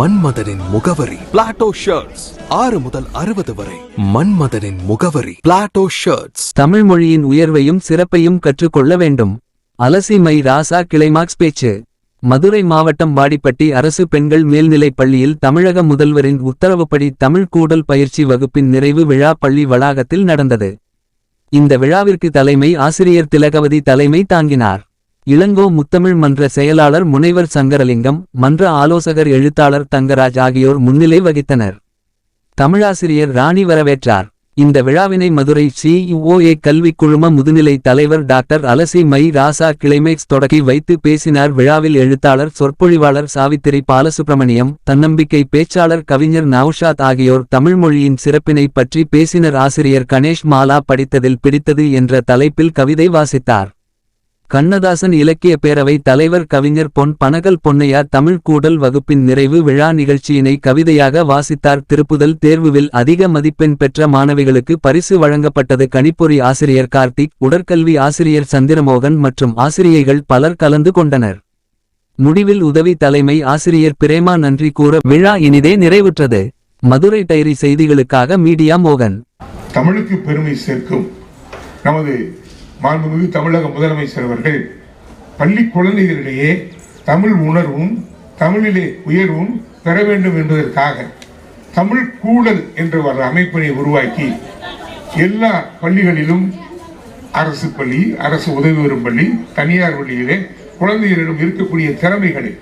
மன்மதனின் முகவரி. Plato shirts ஆறு முதல் அறுபது வரை. மன்மதனின் முகவரி. பிளாட்டோ ஷர்ட்ஸ் தமிழ் மொழியின் உயர்வையும் சிறப்பையும் கற்றுக்கொள்ள வேண்டும். அலசி மை ராசா கிளைமாக்ஸ் பேச்சு. மதுரை மாவட்டம் வாடிப்பட்டி அரசு பெண்கள் மேல்நிலைப் பள்ளியில் தமிழக முதல்வரின் உத்தரவுப்படி தமிழ் கூடல் பயிற்சி வகுப்பின் நிறைவு விழா பள்ளி வளாகத்தில் நடந்தது. இந்த விழாவிற்கு தலைமை ஆசிரியர் திலகவதி தலைமை தாங்கினார். இளங்கோ முத்தமிழ் மன்ற செயலாளர் முனைவர் சங்கரலிங்கம் மன்ற ஆலோசகர் எழுத்தாளர் தங்கராஜ் ஆகியோர் முன்னிலை வகித்தனர். தமிழாசிரியர் ராணி வரவேற்றார். இந்த விழாவினை மதுரை சிஇஓஏ கல்விக் குழும முதுநிலை தலைவர் டாக்டர் அலசி மை ராசா கிளைமேக்ஸ் தொடக்கி வைத்து பேசினார். விழாவில் எழுத்தாளர் சொற்பொழிவாளர் சாவித்திரி பாலசுப்ரமணியம் தன்னம்பிக்கை பேச்சாளர் கவிஞர் நவுஷாத் ஆகியோர் தமிழ்மொழியின் சிறப்பினை பற்றி பேசினர். ஆசிரியர் கணேஷ் மாலா படித்ததில் பிடித்தது என்ற தலைப்பில் கவிதை வாசித்தார். கண்ணதாசன் இலக்கிய பேரவை தலைவர் கவிஞர் பொன் பனகல் பொன்னையா தமிழ் கூடல் வகுப்பின் நிறைவு விழா நிகழ்ச்சியினை கவிதையாக வாசித்தார். திருப்புதல் தேர்வுவில் அதிக மதிப்பெண் பெற்ற மாணவிகளுக்கு பரிசு வழங்கப்பட்டது கணிப்பொறி ஆசிரியர் கார்த்திக் உடற்கல்வி ஆசிரியர் சந்திரமோகன் மற்றும் ஆசிரியைகள் பலர் கலந்து கொண்டனர். முடிவில் உதவி தலைமை ஆசிரியர் பிரேமா நன்றி கூற விழா இனிதே நிறைவுற்றது. மதுரை டைரி செய்திகளுக்காக மீடியா மோகன். தமிழுக்கு பெருமை சேர்க்கும் நமது மாண்புமிகு தமிழக முதலமைச்சர் அவர்கள் பள்ளி குழந்தைகளிடையே தமிழ் உணர்வும் தமிழிலே உயர்வும் பெற வேண்டும் என்பதற்காக தமிழ் கூடல் என்ற ஒரு அமைப்பினை உருவாக்கி எல்லா பள்ளிகளிலும் அரசு பள்ளி அரசு உதவி பெறும் பள்ளி தனியார் பள்ளியிலே குழந்தைகளிடம் இருக்கக்கூடிய திறமைகளை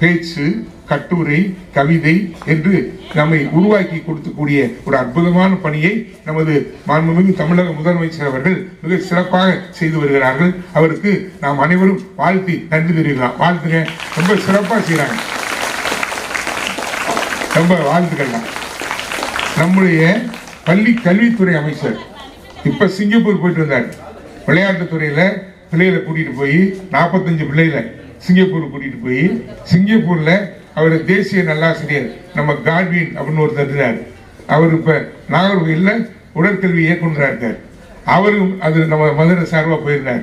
பேச்சு கட்டுரை கவிதை என்று நம்மை உருவாக்கி கொடுக்கக்கூடிய ஒரு அற்புதமான பணியை நமது மாண்புமிகு தமிழக முதலமைச்சர் அவர்கள் மிக சிறப்பாக செய்து வருகிறார்கள். அவருக்கு நாம் அனைவரும் வாழ்த்தி நன்றி தெரிவிக்கலாம். வாழ்த்துங்க. ரொம்ப சிறப்பாக செய்கிறாங்க ரொம்ப வாழ்த்துக்கள் தான் நம்முடைய பள்ளி கல்வித்துறை அமைச்சர் இப்ப சிங்கப்பூர் போயிட்டு வந்தார். விளையாட்டுத்துறையில பிள்ளைகளை கூட்டிட்டு போய் நாற்பத்தஞ்சு பிள்ளைகளை சிங்கப்பூர் கூட்டிட்டு போய் சிங்கப்பூர்ல அவர் தேசிய நல்லாசிரியர் நம்ம கார்வின் அப்படின்னு ஒருத்தர் இருந்தார். அவர் இப்ப நாகர்கோயில்ல உடற்கல்வி இயக்குனராக இருக்கார் அவரும் அது நம்ம மதுரை சார்பாக போயிருந்தார்.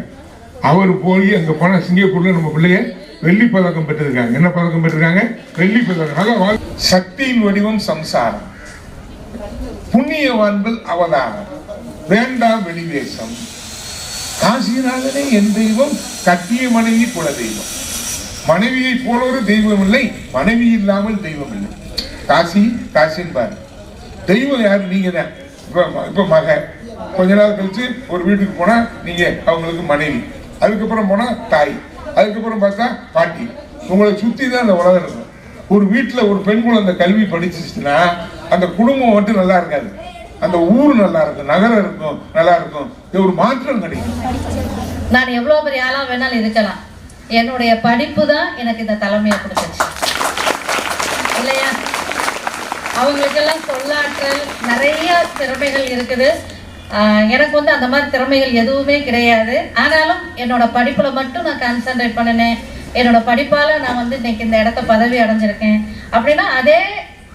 அவர் போய் அங்கே போனால் சிங்கப்பூர்ல நம்ம பிள்ளைய வெள்ளி பதக்கம் பெற்றிருக்காங்க. என்ன பதக்கம் பெற்றிருக்காங்க? வெள்ளி பதக்கம். நல்லா சக்தியின் வடிவம் சம்சாரம். புண்ணியவான்கள் அவதாரம். வேண்டாம் வெளிவேசம் காசிநாதனே என் தெய்வம் கட்டிய மனைவி குல தெய்வம் மனைவியை போல ஒரு தெய்வம் இல்லை மனைவி இல்லாமல் தெய்வம் இல்லை காசி காசின்பார் தெய்வம் யாரு? நீங்க தான் இப்ப இப்போ மக. கொஞ்ச நாள் கழிச்சு ஒரு வீட்டுக்கு போனா நீங்க அவங்களுக்கு மனைவி. அதுக்கப்புறம் போனா தாய். அதுக்கப்புறம் பார்த்தா பாட்டி. உங்களை சுத்தி தான் அந்த உலகம் இருக்கும். ஒரு வீட்டில் ஒரு பெண் குழந்தை கல்வி படிச்சிச்சுன்னா அந்த குடும்பம் மட்டும் நல்லா இருக்காது. அந்த ஊர் நல்லா இருக்கும் நகரம் இருக்கும் நல்லா இருக்கும். இது ஒரு மாற்றம் கிடைக்கும். நான் எவ்வளோ பெரிய ஆளா வேணாலும் இருக்கலாம். என்னுடைய படிப்பு தான் எனக்கு இந்த தலைமையை கொடுத்துச்சு. இல்லையா? அவங்களுக்கெல்லாம் சொல்லாற்றல் நிறைய திறமைகள் இருக்குது. எனக்கு வந்து அந்த மாதிரி திறமைகள் எதுவுமே கிடையாது. ஆனாலும் என்னோட படிப்பில் மட்டும் நான் கான்சென்ட்ரேட் பண்ணினேன். என்னோட படிப்பால் நான் வந்து இன்னைக்கு இந்த இடத்த பதவி அடைஞ்சிருக்கேன். அப்படின்னா அதே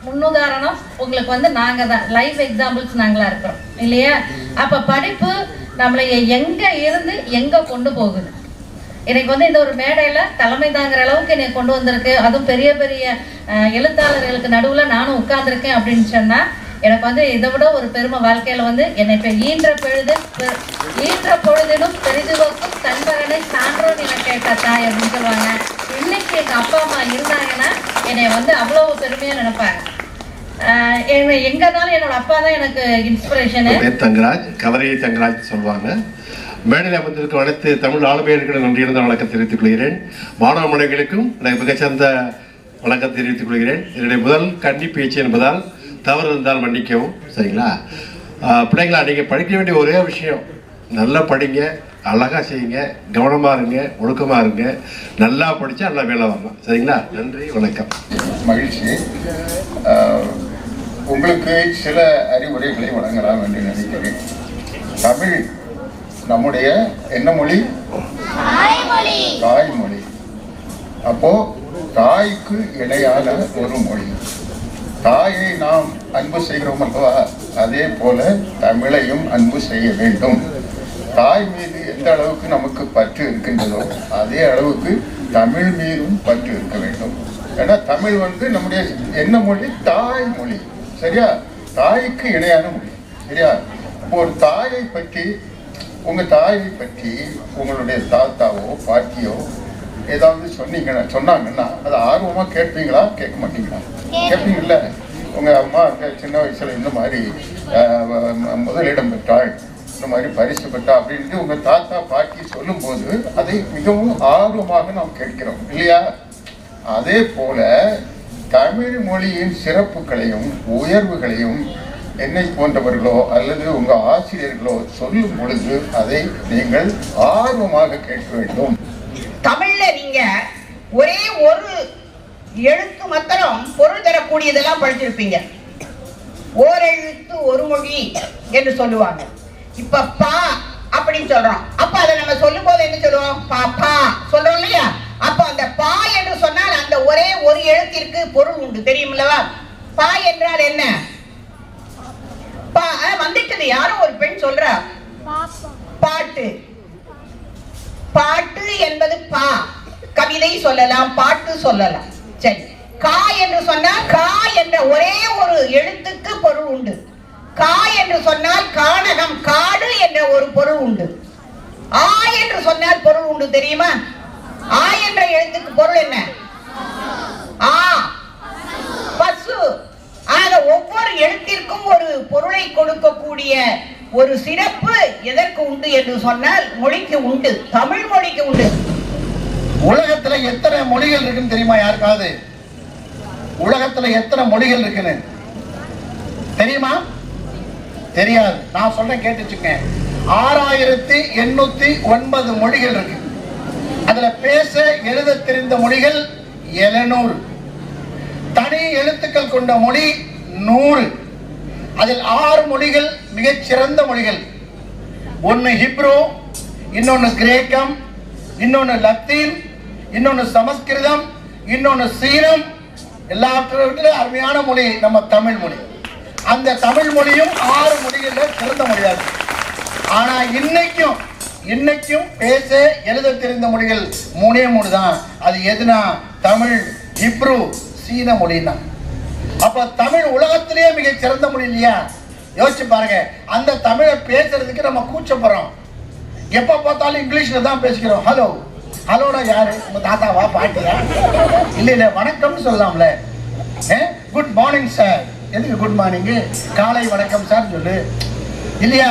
முன்னுதாரணம் உங்களுக்கு வந்து நாங்கள் தான். லைஃப் எக்ஸாம்பிள்ஸ் நாங்களாக இருக்கிறோம். இல்லையா? அப்போ படிப்பு நம்மளை எங்கே இருந்து எங்கே கொண்டு போகுது? எனக்கு வந்து இந்த ஒரு மேடையில தலைமை தாங்குற அளவுக்கு என்னை கொண்டு வந்திருக்கு. அதுவும் பெரிய பெரிய அஹ், எழுத்தாளர்களுக்கு நடுவுல நானும் உட்கார்ந்துருக்கேன் அப்படின்னு சொன்னா எனக்கு வந்து இதை விட ஒரு பெருமை வாழ்க்கையில வந்து என்னை இப்ப ஈன்ற பொழுது ஈன்ற பொழுதிலும் பெரிதுவக்கும் தன்பகனை சான்றோன் என கேட்ட தாய் அப்படின்னு சொல்லுவாங்க. இன்னைக்கு எங்க அப்பா அம்மா இருந்தாங்கன்னா என்னை வந்து அவ்வளவு பெருமையா நினைப்பாங்க. ஆஹ் என்னை எங்கனாலும் என்னோட அப்பா தான் எனக்கு இன்ஸ்பிரேஷனு தங்கராஜ் கவரையை தங்கராஜ் சொல்லுவாங்க. மேடையில் அமர்ந்திருக்கும் அனைத்து தமிழ் ஆளுமையர்களும் நன்றியிருந்த வணக்கம் தெரிவித்துக் கொள்கிறேன். மாணவ மனைகளுக்கும் மிகச்சிறந்த வணக்கம் தெரிவித்துக் கொள்கிறேன். என்னுடைய முதல் கன்னி பேச்சு என்பதால் தவறு இருந்தால் மன்னிக்கவும். சரிங்களா? பிள்ளைங்களா நீங்கள் படிக்க வேண்டிய ஒரே விஷயம் நல்லா படிங்க அழகாக செய்யுங்க கவனமாக இருங்க ஒழுக்கமாக இருங்க. நல்லா படித்தா நல்லா வேலை வாங்க. சரிங்களா? நன்றி வணக்கம். மகிழ்ச்சி. உங்களுக்கு சில அறிவுரைகளை வழங்கலாம் என்று நினைக்கிறேன். தமிழ் நம்முடைய என்ன மொழி? தாய்மொழி. அப்போ தாய்க்கு இணையான ஒரு மொழி. தாயை நாம் அன்பு செய்கிறோம் அல்லவா? அதே போல தமிழையும் அன்பு செய்ய வேண்டும். தாய் மீது எந்த அளவுக்கு நமக்கு பற்று இருக்கின்றதோ அதே அளவுக்கு தமிழ் மீதும் பற்று இருக்க வேண்டும். ஏன்னா தமிழ் வந்து நம்முடைய என்ன மொழி? தாய் மொழி சரியா? தாய்க்கு இணையான மொழி. சரியா? ஒரு தாயை பற்றி உங்க தாயை பற்றி உங்களுடைய தாத்தாவோ பாட்டியோ ஏதாவது சொன்னீங்கன்னா சொன்னாங்கன்னா அதை ஆர்வமா கேட்பீங்களா? கேட்க மாட்டீங்களா? கேட்பீங்கல்ல? உங்க அம்மா சின்ன வயசுல இந்த மாதிரி முதலிடம் பெற்றாள் இந்த மாதிரி பரிசு பெற்றா அப்படின்ட்டு உங்க தாத்தா பாட்டி சொல்லும்போது அதை மிகவும் ஆர்வமாக நாம் கேட்கிறோம் இல்லையா? அதே போல தமிழ் மொழியின் சிறப்புகளையும் உயர்வுகளையும் என்னை போன்றவர்களோ அல்லது உங்க ஆசிரியர்களோ சொல்லும் பொழுது அதை நீங்கள் ஆர்வமாக கேட்க வேண்டும். தமிழ்ல நீங்க ஒரே ஒரு எழுத்து மாத்திரம் பொருள் தரக்கூடியதெல்லாம் படிச்சிருப்பீங்க. ஓரெழுத்து ஒரு மொழி என்று சொல்லுவாங்க. இப்ப பா அப்படின்னு சொல்றோம். அப்ப அதை நம்ம சொல்லும் போது என்ன சொல்லுவோம்? பா பா சொல்றோம் இல்லையா? அப்ப அந்த பா என்று சொன்னால் அந்த ஒரே ஒரு எழுத்திற்கு பொருள் உண்டு. தெரியுமில்லவா? பா என்றால் என்ன? வந்துட்டது. யாரோ ஒரு பெண் சொல்றா. பாட்டு. பாட்டு என்பது பா. கவிதை சொல்லலாம் பாட்டு சொல்லலாம். சரி. கா என்று சொன்னால் கா என்ற ஒரே ஒரு எழுத்துக்கு பொருள் உண்டு. கா என்று சொன்னால் கானகம் காடு என்ற ஒரு பொருள் உண்டு. ஆ என்று சொன்னால் பொருள் உண்டு தெரியுமா? ஆ என்ற எழுத்துக்கு பொருள் என்ன? ஆ. பசு. ஆக ஒவ்வொரு எழுத்திற்கும் ஒரு பொருளை கொடுக்கக்கூடிய ஒரு சிறப்பு எதற்கு உண்டு என்று சொன்னால் மொழிக்கு உண்டு தமிழ் மொழிக்கு உண்டு. உலகத்துல எத்தனை மொழிகள் இருக்குன்னு தெரியுமா யாருக்காவது? உலகத்துல எத்தனை மொழிகள் இருக்குன்னு? தெரியுமா? தெரியாது. நான் சொல்றேன் கேட்டுச்சுங்க. ஆறாயிரத்தி எண்ணூத்தி ஒன்பது மொழிகள் இருக்கு. அதுல பேச எழுத தெரிந்த மொழிகள் எழுநூறு. தனி எழுத்துக்கள் கொண்ட மொழி நூறு. அதில் ஆறு மொழிகள் மிகச் சிறந்த மொழிகள். ஒன்னு ஹிப்ரோ இன்னொன்னு கிரேக்கம் இன்னொன்னு லத்தீன் இன்னொன்னு சமஸ்கிருதம் இன்னொன்னு சீனம். எல்லாவற்றிலும் அருமையான மொழி நம்ம தமிழ் மொழி. அந்த தமிழ் மொழியும் ஆறு மொழிகளில் சிறந்த மொழியாகும் ஆனா இன்னைக்கும் இன்னைக்கும் பேச எழுத தெரிந்த மொழிகள் மூணே மூணு தான். அது எதுனா தமிழ் ஹிப்ரூ சீன மொழின்னா. அப்ப தமிழ் உலகத்திலேயே மிக சிறந்த மொழி இல்லையா? யோசிச்சு பாருங்க. அந்த தமிழை பேசுறதுக்கு நம்ம கூச்சப்படுறோம். எப்ப பார்த்தாலும் இங்கிலீஷ்ல தான் பேசிக்கிறோம். ஹலோ ஹலோனா யாரு? உங்க தாத்தாவா பாட்டியா? இல்ல இல்ல வணக்கம்னு சொல்லலாம்ல. குட் மார்னிங் சார் எதுக்கு குட் மார்னிங் காலை வணக்கம் சார் சொல்லு. இல்லையா?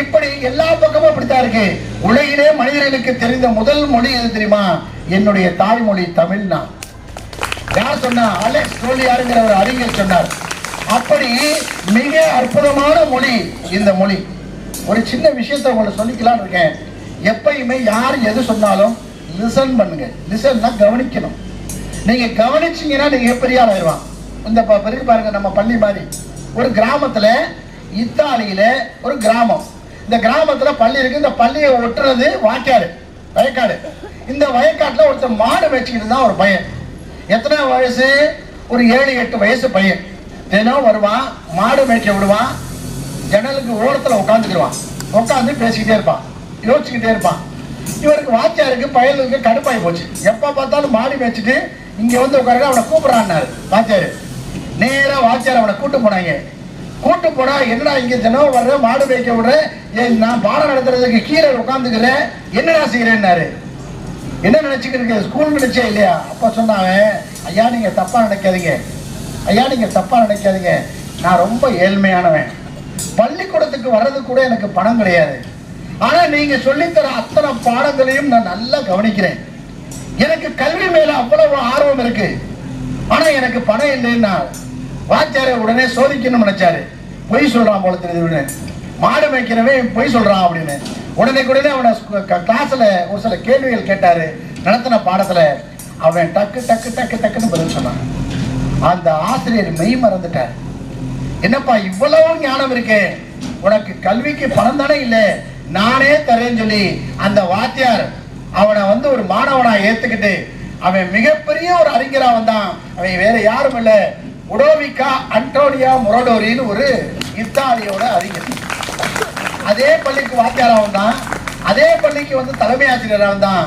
இப்படி எல்லா பக்கமும் அப்படித்தான் இருக்கு. உலகிலே மனிதர்களுக்கு தெரிந்த முதல் மொழி எது தெரியுமா? என்னுடைய தாய்மொழி தமிழ் தான் யார் சொன்னா? அலெக்ஸ் டோலியாருங்கிற ஒரு அறிஞர் சொன்னார். அப்படி மிக அற்புதமான மொழி இந்த மொழி. ஒரு சின்ன விஷயத்தை உங்களை சொல்லிக்கலாம்னு இருக்கேன். எப்பயுமே யார் எது சொன்னாலும் லிசன் பண்ணுங்க. லிசன்னா கவனிக்கணும். நீங்க கவனிச்சீங்கன்னா நீங்க பெரிய ஆள் ஆயிடுவான் இந்த ப- பிறகு பாருங்க நம்ம பள்ளி மாதிரி. ஒரு கிராமத்துல இத்தாலியில ஒரு கிராமம். இந்த கிராமத்துல பள்ளி இருக்கு. இந்த பள்ளியை ஒட்டுறது வாய்க்காடு வயக்காடு. இந்த வயக்காட்டுல ஒருத்தர் மாடு வச்சுக்கிட்டு தான் ஒரு பையன். எத்தனை வயசு? ஒரு ஏழு எட்டு வயசு பையன். தினம் வருவான் மாடு மேய்க்க விடுவான் ஜன்னலுக்கு ஓரத்தில் உட்காந்துக்கிடுவான் உட்காந்து பேசிக்கிட்டே இருப்பான் யோசிச்சுக்கிட்டே இருப்பான். இவருக்கு வாத்தியாருக்கு பயலுக்கு கடுப்பாகி போச்சு. எப்போ பார்த்தாலும் மாடு மேய்ச்சிட்டு இங்கே வந்து உட்காருங்க அவனை கூப்பிட்றான்னாரு. வாத்தியார் நேராக வாத்தியார் அவனை கூட்டு போனாங்க. கூட்டு போனா என்னடா இங்க தினம் வர்ற மாடு மேய்க்க விடுற நான் பாடம் நடத்துறதுக்கு கீழே உட்காந்துக்கிறேன் என்னடா செய்யறேன்னாரு என்ன நினைச்சுக்கிட்டு ஸ்கூல் நினைச்சே இல்லையா? அப்ப சொன்னாங்க ஐயா நீங்க தப்பா நினைக்காதீங்க. ஐயா நீங்க தப்பா நினைக்காதீங்க. நான் ரொம்ப ஏழ்மையானவன். பள்ளிக்கூடத்துக்கு வர்றது கூட எனக்கு பணம் கிடையாது. ஆனா நீங்க சொல்லித்தர அத்தனை பாடங்களையும் நான் நல்லா கவனிக்கிறேன். எனக்கு கல்வி மேல அவ்வளவு ஆர்வம் இருக்கு. ஆனா எனக்கு பணம் இல்லைன்னா வாத்தியாரை உடனே சோதிக்கணும்னு நினைச்சாரு. பொய் சொல்றான் போல தெரியுது மாடு மேய்க்கிறவன் பொய் சொல்றான் அப்படின்னு. உடனே உடனே அவனை கிளாஸில் ஒரு சில கேள்விகள் கேட்டார். நடத்தின பாடத்தில் அவன் டக்கு டக்கு டக்கு டக்குன்னு பதில் சொன்னான். அந்த ஆசிரியர் மெய் மறந்துட்டார். என்னப்பா இவ்வளவு ஞானம் இருக்கே. உனக்கு கல்விக்கு பணம் தானே இல்லை. நானே தரேன்னு சொல்லி அந்த வாத்தியார் அவனை வந்து ஒரு மாணவனா ஏத்துக்கிட்டு அவன் மிகப்பெரிய ஒரு அறிஞரா வந்தான். அவன் வேற யாரும் இல்லை. உடோவிகா அண்டோனியா முரடோரின்னு ஒரு இத்தாலியோட அறிஞர். அதே பள்ளிக்கு வாத்தியாரா வந்தான் அதே பள்ளிக்கு வந்து தலைமை ஆசிரியரா தான்.